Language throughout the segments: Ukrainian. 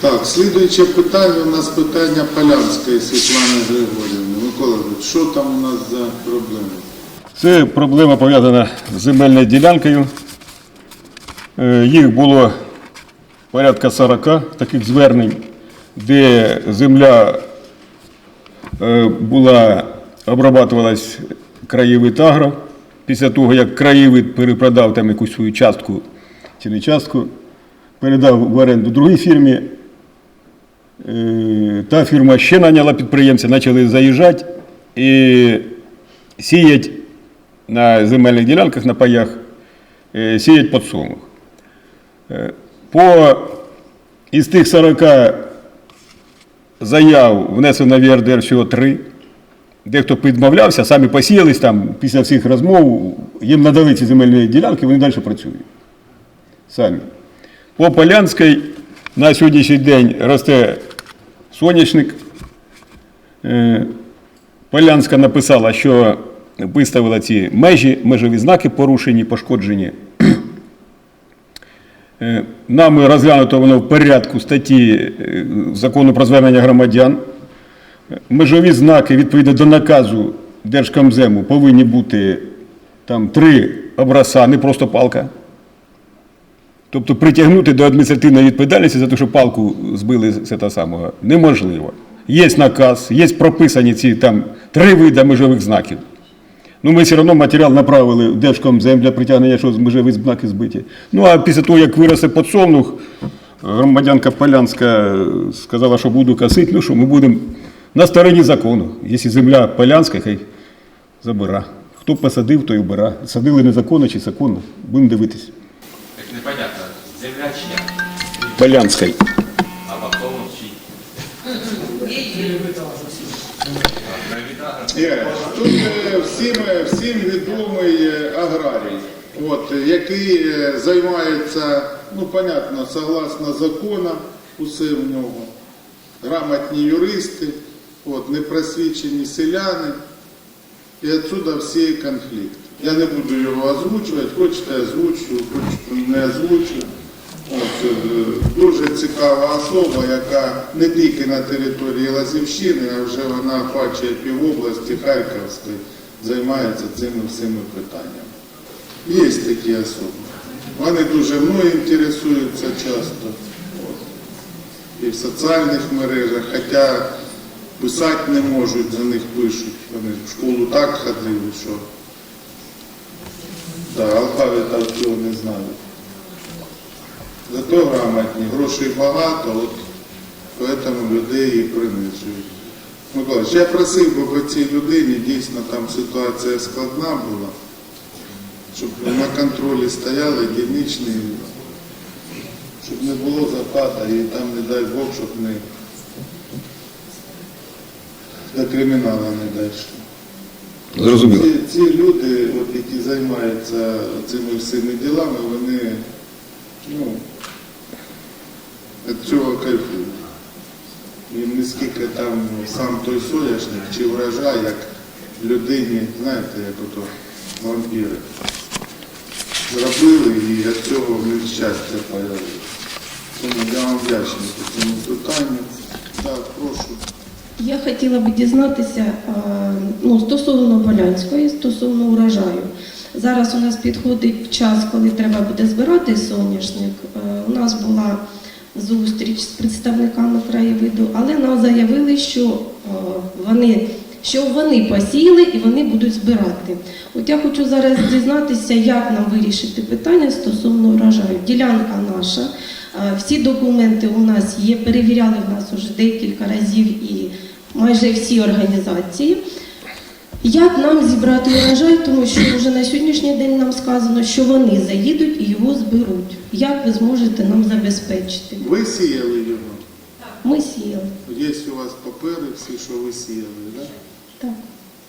Так, слідуюче питання у нас питання Полянської Світлани Григорівни. Микола, що там у нас за проблеми? Це проблема пов'язана з земельною ділянкою. Е, Їх було порядка 40 таких звернень, де земля е, була обрабатувалась краєвид агро. Після того, як краєвид перепродав там якусь свою частку чи не частку, передав в оренду другій фірмі. Е, Та фірма ще наняла підприємця, почали заїжджати і сіять на земельних ділянках, на паях, е, сіять подсолнух. Е, По із тих 40 заяв внесено в ЄРДР всього три. Дехто підмовлявся, самі посіялись там після всіх розмов, їм надали ці земельні ділянки, вони далі працюють. Самі. По Полянській на сьогоднішній день росте соняшник. Е, Полянська написала, що виставила ці межі, межові знаки порушені, пошкоджені. Е, Нами розглянуто воно в порядку статті е, закону про звернення громадян. Межові знаки відповідно до наказу Держкомзему повинні бути там три образца, не просто палка. Тобто притягнути до адміністративної відповідальності за те, що палку збили з того самого, неможливо. Є наказ, є прописані ці там три види межових знаків. Ну, ми все одно матеріал направили в Держкомзем для притягнення, що межові знаки збиті. Ну, а після того, як виросте подсолнух, громадянка Полянська сказала, що буду косити, ну що, ми будемо на стороні закону. Якщо земля Полянська, хай забира. Хто посадив, той убира. Садили незаконно чи законно, будемо дивитися. Є, Тут е, всім, всім відомий аграрій, от, який займається, ну, понятно, согласно законам, усе в нього. Грамотні юристи, от, непросвічені селяни. І отсюда всі конфлікти. Я не буду його озвучувати, хочете озвучу, хочете не озвучу. От, е, дуже цікава особа, яка не тільки на території Лазівщини, а вже вона бачить півобласті Харківської, займається цими всіми питаннями. Є такі особи. Вони дуже мною інтересуються часто. От. І в соціальних мережах, хоча писати не можуть, за них пишуть. Вони в школу так ходили, що да, алфавіта всього не знають. Зато грамотні, грошей багато, от поэтому людей і принижують. Миколаївич, я просив би по цій людині, дійсно там ситуація складна була, щоб на контролі стояли дільничні, щоб не було запада і там, не дай Бог, щоб не до криміналу не дійшло. Зрозуміло. Ці, ці люди, от, які займаються цими всіми ділами, вони ну, від цього кайфують. Їм не скільки там сам той соняшник чи врожай, як людині, знаєте, як ото вампіри. Зробили і від цього них щастя появилось. Тому я вам вдячний по цьому питанню. Так, прошу. Я хотіла би дізнатися ну, стосовно Полянської, стосовно урожаю. Зараз у нас підходить час, коли треба буде збирати соняшник. Е, У нас була зустріч з представниками краєвиду, але нам заявили, що е, вони, що вони посіяли і вони будуть збирати. От я хочу зараз дізнатися, як нам вирішити питання стосовно урожаю. Ділянка наша, е, всі документи у нас є, перевіряли в нас вже декілька разів і майже всі організації. Як нам зібрати урожай, тому що вже на сьогоднішній день нам сказано, що вони заїдуть і його зберуть. Як ви зможете нам забезпечити? Ви сіяли його? Так. Ми сіяли. Є у вас папери всі, що ви сіяли, так? Так.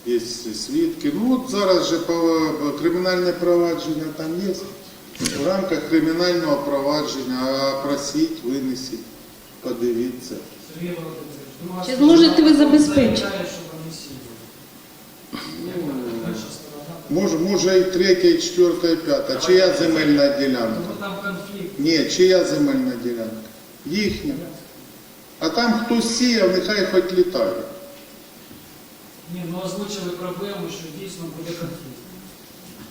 Є свідки. Ну от зараз же кримінальне провадження там є. В рамках кримінального провадження, а просіть, винесіть, подивіться. Чи зможете ви забезпечити? Може, може і третя, і четверта, і п'ята. Чия земельна ділянка? Там конфлікт. Ні, чия земельна ділянка? Їхня. А там хтось сіяв, нехай хоч літає. Ні, ну озвучили проблему, що дійсно буде конфлікт.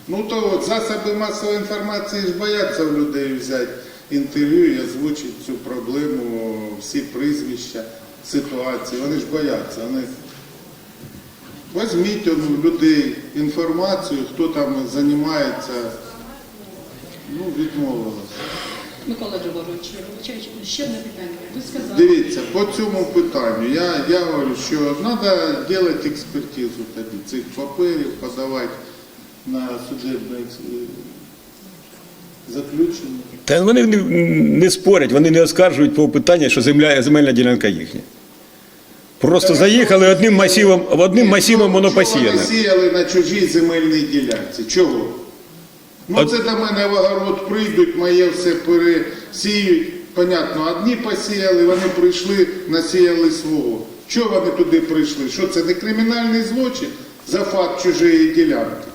Ну то от засоби масової інформації ж бояться в людей взяти інтерв'ю і озвучити цю проблему, всі прізвища, ситуації. Вони ж бояться. Вони... Візьміть он, у людей інформацію, хто там займається. Ну, відмовилося. Микола Григорович, ще одне питання. Ви сказали, Дивіться, по цьому питанню я, я говорю, що треба робити експертизу тоді цих паперів, подавати на судебне заключення. Та вони не, не спорять, вони не оскаржують по питанню, що земля, земельна ділянка їхня. Просто заїхали одним масивом, одним масивом воно посіяне. сіяли на чужій земельній ділянці? Чого? Ну це до мене в огород прийдуть, моє все пересіють. Понятно, одні посіяли, вони прийшли, насіяли свого. Чого вони туди прийшли? Що це не кримінальний злочин за факт чужої ділянки?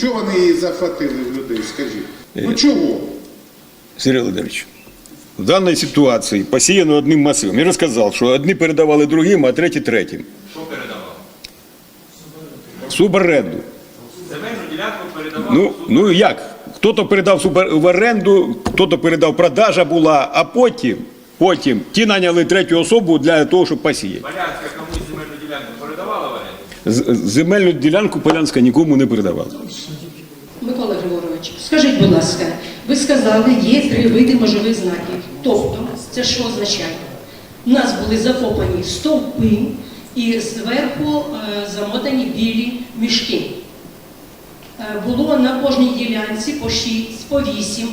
Чого вони її зафатили в людей, скажіть? Е. Ну чого? Сергій Володимирович, в даній ситуації посіяно одним масивом. Я розказав, що одні передавали другим, а треті третім. Що передавав? Суборенду. Земельну ділянку передавав Ну, ну як? Хто-то передав в оренду, хто-то передав продажа була, а потім, потім ті наняли третю особу для того, щоб посіяти. Полянська комусь земельну ділянку передавала в оренду? З- Земельну ділянку Полянська нікому не передавала. Микола Григорович, скажіть, будь ласка, ви сказали, є три види межових знаків. Тобто, це що означає? У нас були закопані стовпи і зверху е, замотані білі мішки. Е, Було на кожній ділянці по 6, по 8,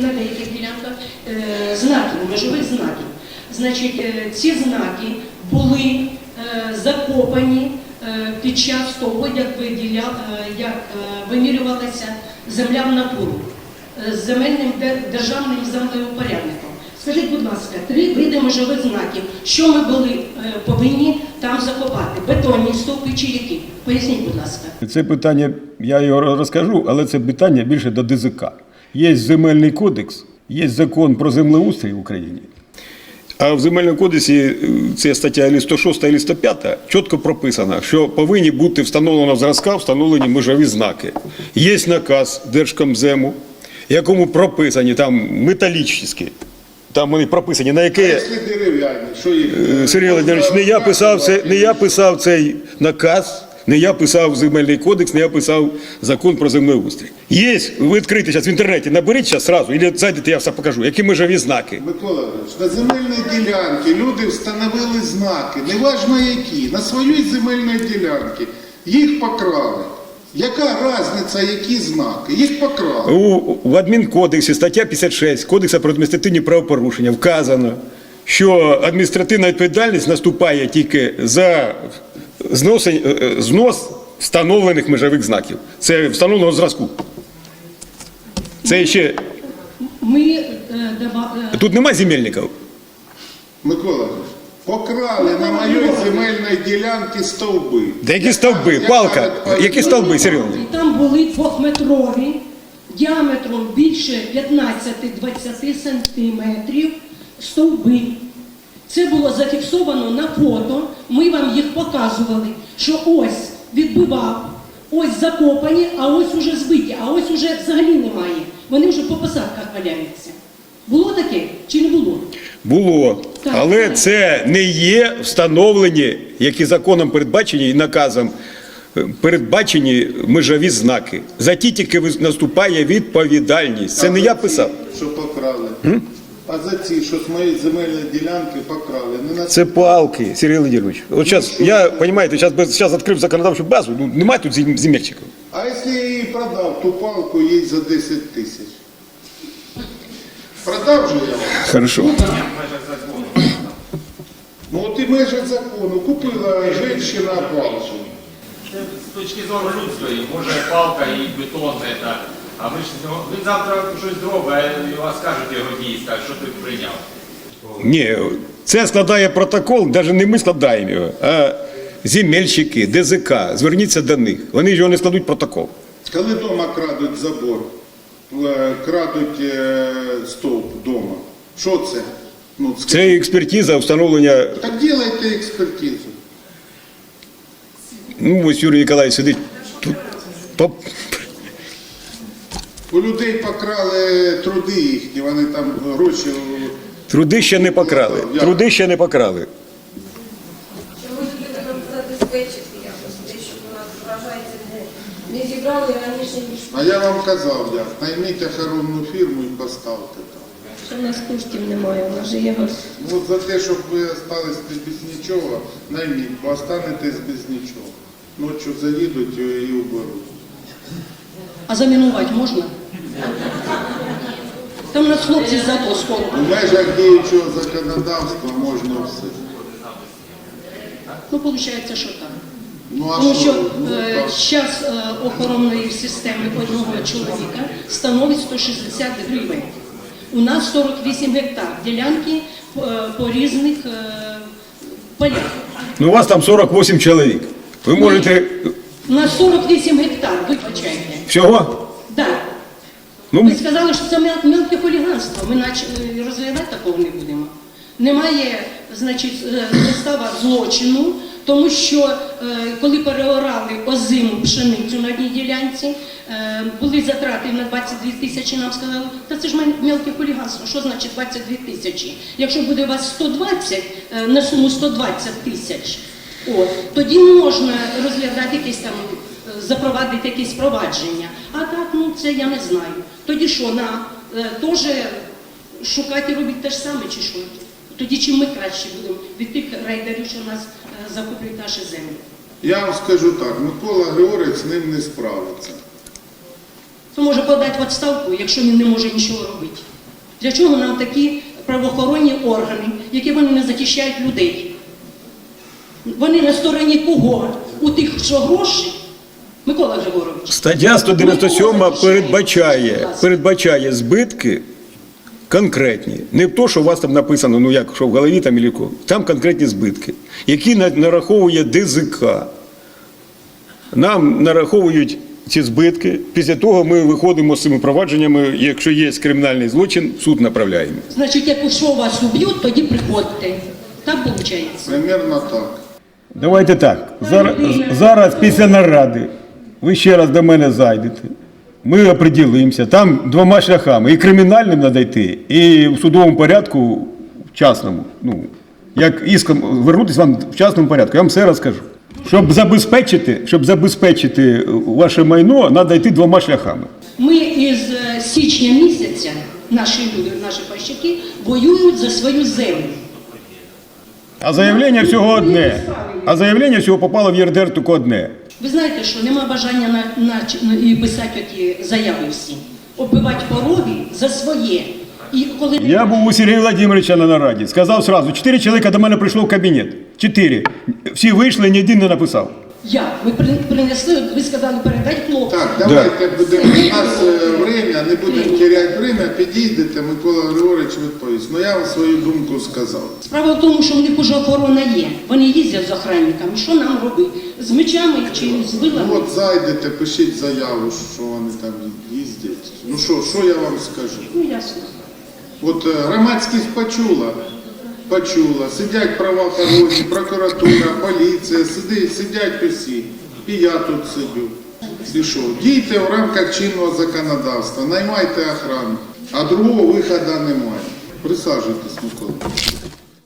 на деяких ділянках е, знаків, межових знаків. Значить, ці знаки були закопані під час того, як, виділя, як вимірювалася земля в натуру з земельним де- державним землеупорядником. Скажіть, будь ласка, три види межових знаків. Що ми були е, повинні там закопати? Бетонні стовпи чи які? Поясніть, будь ласка. Це питання, я його розкажу, але це питання більше до ДЗК. Є земельний кодекс, є закон про землеустрій в Україні. А в земельному кодексі е, це стаття або 106 або 105 чітко прописано, що повинні бути встановлено зразка, встановлені межові знаки. Є наказ Держкомзему, якому прописані там металічні, там вони прописані, на яке дерев'яні, що їх? Е, Сергій Володимирович, не я писав це, не я писав цей наказ, не я писав земельний кодекс, не я писав закон про землеустрій. Є, ви відкрите зараз в інтернеті, наберіть зараз сразу, або зайдете, я все покажу, які межові знаки. Микола Григорович, на земельній ділянці люди встановили знаки, неважно які, на своїй земельній ділянці. Їх покрали. Яка різниця, які знаки? Їх покрали. У, в адмінкодексі, стаття 56 Кодексу про адміністративні правопорушення вказано, що адміністративна відповідальність наступає тільки за зносень, е, е, знос встановлених межових знаків. Це встановленого зразку. Це ще Ми е, е, тут нема земельників. Микола покрали на моїй земельній ділянці стовби. Та які стовби, палка, які стовби, Сергій там були двохметрові, діаметром більше 15-20 сантиметрів стовби. Це було зафіксовано на фото. Ми вам їх показували, що ось відбивав, ось закопані, а ось уже збиті, а ось уже взагалі немає. Вони вже по посадках валяються. Було таке чи не було? Було. Але це не є встановлені, які законом передбачені і наказом е, передбачені межові знаки. За ті тільки наступає відповідальність. Це не я писав. Що покрали. А за ці, що з моєї земельної ділянки покрали. Не на Це палки, Сергій Володимирович. От зараз, я, розумієте, зараз, зараз відкрив законодавчу базу, ну, немає тут зем- земельщиків. А якщо я її продав, ту палку їй за 10 тисяч? Продав же я вам? Хорошо. Ну от і межа закону. Купила жінка палку. Це З точки зору людської, може палка і бетон, це, а ми ж він завтра щось зробить, а скажуть його дії, скажуть, що ти прийняв. Ні, це складає протокол, навіть не ми складаємо його, а земельщики, ДЗК. Зверніться до них. Вони ж його не складуть протокол. Коли вдома крадуть забор, е, крадуть е, стовп вдома, що це? Ну. Це експертиза встановлення. Так делайте експертизу. Ну, ось Юрій Ніколаєвич сидить. Тут, по- У людей покрали труди їхні, вони там гроші. Труди ще не покрали. Труди ще не покрали. Ми будемо забезпечити якось те, що у нас вражається, не, не зібрали раніше, ніж А я вам казав, як, найміть охоронну фірму і поставте там. Що в нас коштів немає, у нас же є газ. Ну, от за те, щоб ви залишились без нічого, найміть, бо останетесь без нічого. Ночі заїдуть і уберуть. А замінувати можна? Там у нас хлопці з АТО скоро. У межах діючого законодавства можна все. Ну, виходить, що так. Ну, а Тому що Ну, так. час охоронної системи одного чоловіка становить 160 гривень. У нас 48 гектар ділянки е, по різних е, полях. Ну, у вас там 48 чоловік. Ви можете У нас 48 гектар, вибачайте. всього? Да. Ну, Ви сказали, що це мел- мелке хуліганство. Ми наче е, розглядати такого не будемо. Немає, значить, е, застава злочину, тому що е, коли переорали озиму пшеницю на одній ділянці, е, були затрати на 22 тисячі, нам сказали, та це ж мелке хуліганство. Що значить 22 тисячі? Якщо буде у вас 120 е, на суму 120 тисяч, тоді можна розглядати якісь там запровадити якісь провадження. А так, ну це я не знаю. Тоді що, нам е, теж шукати робити те ж саме, чи що? Тоді чим ми краще будемо від тих рейдерів, що нас е, закуплюють наші землі. Я вам скажу так, Микола Григорович з ним не справиться. То може подати в відставку, якщо він не може нічого робити. Для чого нам такі правоохоронні органи, які вони не захищають людей? Вони на стороні кого? У тих, що гроші? Микола Григорович. Стаття 197 передбачає, передбачає збитки конкретні. Не то, що у вас там написано, ну як, що в голові там і кого. Там конкретні збитки, які нараховує ДЗК. Нам нараховують ці збитки. Після того ми виходимо з цими провадженнями. Якщо є кримінальний злочин, в суд направляємо. Значить, якщо вас уб'ють, тоді приходьте. Так виходить? Примерно так. Давайте так. Зараз, зараз після наради ви ще раз до мене зайдете. Ми оприділимося. Там двома шляхами. І кримінальним треба йти, і в судовому порядку в частному. Ну, як іском вернутися вам в частному порядку. Я вам все розкажу. Щоб забезпечити, щоб забезпечити ваше майно, треба йти двома шляхами. Ми із е, січня місяця, наші люди, наші пащаки, воюють за свою землю. А заявлення всього одне. А заявлення всього попало в ЄРДР тільки одне. Ви знаєте, що нема бажання на, на, на- писати ті заяви всі. Оббивати пороги за своє. І коли Я був у Сергія Владимировича на нараді. Сказав сразу, чотири чоловіка до мене прийшло в кабінет. Чотири. Всі вийшли, ні один не написав. Я, ви принесли, ви сказали, передати хлопцю. Так, давайте будемо. У нас е, время, не будемо теряти время, підійдете, Микола Григорович відповість. Ну я вам свою думку сказав. Справа в тому, що в них уже охорона є. Вони їздять з охранниками. Що нам робити? З мечами чи з Ну вилами? от зайдете, пишіть заяву, що вони там їздять. Ну що, що я вам скажу? Ну ясно. От е, громадськість почула, почула, сидять правоохоронці, прокуратура, поліція, сиди, сидять усі. І я тут сидю. І що? Дійте в рамках чинного законодавства, наймайте охрану, а другого виходу немає. Присаджуйтесь, Микола.